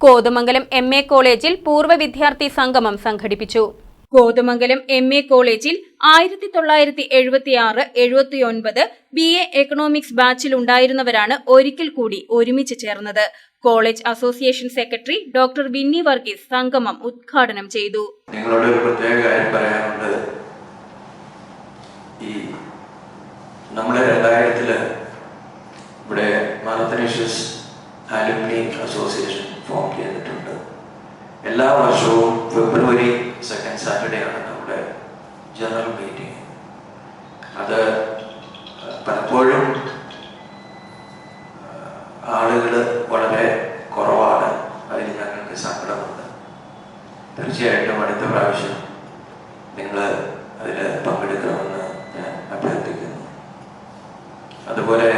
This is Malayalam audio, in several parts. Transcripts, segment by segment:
കോതമംഗലം എം എ കോളേജിൽ പൂർവ വിദ്യാർത്ഥി സംഗമം സംഘടിപ്പിച്ചു. കോതമംഗലം എം എ കോളേജിൽ ആയിരത്തി തൊള്ളായിരത്തി എഴുപത്തി ആറ് എഴുപത്തി ഒൻപത് ബി എ എക്കണോമിക്സ് ബാച്ചിൽ ഉണ്ടായിരുന്നവരാണ് ഒരിക്കൽ കൂടി ഒരുമിച്ച് ചേർന്നത്. College association secretary doctor Vinny Varghese സംഗമം ഉദ്ഘാടനം ചെയ്തു. നിങ്ങളോട് ഒരു പ്രത്യേക കാര്യം പറയാനുണ്ട്. ഈ നമ്മുടെ രണ്ടായിരത്തിൽ ഇവിടെ മാത്തനേഷ്യസ് ആലുമിനി അസോസിയേഷൻ ഫോം ചെയ്തിട്ടുണ്ട്. എല്ലാ വർഷവും ഫെബ്രുവരി സെക്കൻഡ് സാറ്റർഡേ ആണ് നമ്മുടെ ജനറൽ മീറ്റിംഗ് അത് പലപ്പോഴും ആളുകൾ വളരെ കുറവാണ്. അതിൽ ഞങ്ങൾക്ക് സങ്കടമുണ്ട്. തീർച്ചയായിട്ടും അടുത്ത പ്രാവശ്യം നിങ്ങൾ അതിൽ പങ്കെടുക്കണമെന്ന് ഞാൻ അഭ്യർത്ഥിക്കുന്നു. അതുപോലെ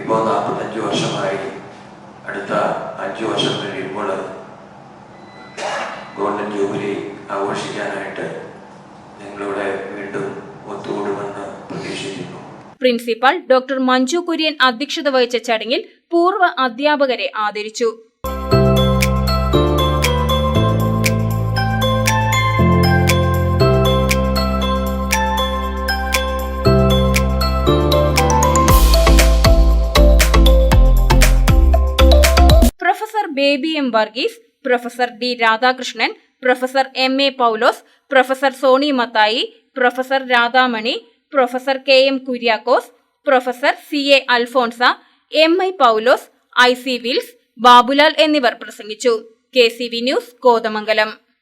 ഇപ്പോൾ നാൽപ്പത്തഞ്ച് വർഷമായി അടുത്ത അഞ്ച് വർഷം കഴിയുമ്പോൾ ഗോൾഡൻ ജൂബിലി ആഘോഷിക്കാനായിട്ട് നിങ്ങളിവിടെ വീണ്ടും ഒത്തുകൂടുമെന്ന് പ്രതീക്ഷിക്കുന്നു. പ്രിൻസിപ്പൽ ഡോക്ടർ മഞ്ജു കുര്യൻ അധ്യക്ഷത വഹിച്ച ചടങ്ങിൽ പൂർവ അധ്യാപകരെ ആദരിച്ചു. Baby M Varghese professor D Radhakrishnan professor M A Paulose professor Soni Mathai professor Radhamani professor K M Kuriakose professor C A Alphonsa M I Paulose I C Wills Babulal എന്നിവർ പ്രസംഗിച്ചു. K C V news Kothamangalam.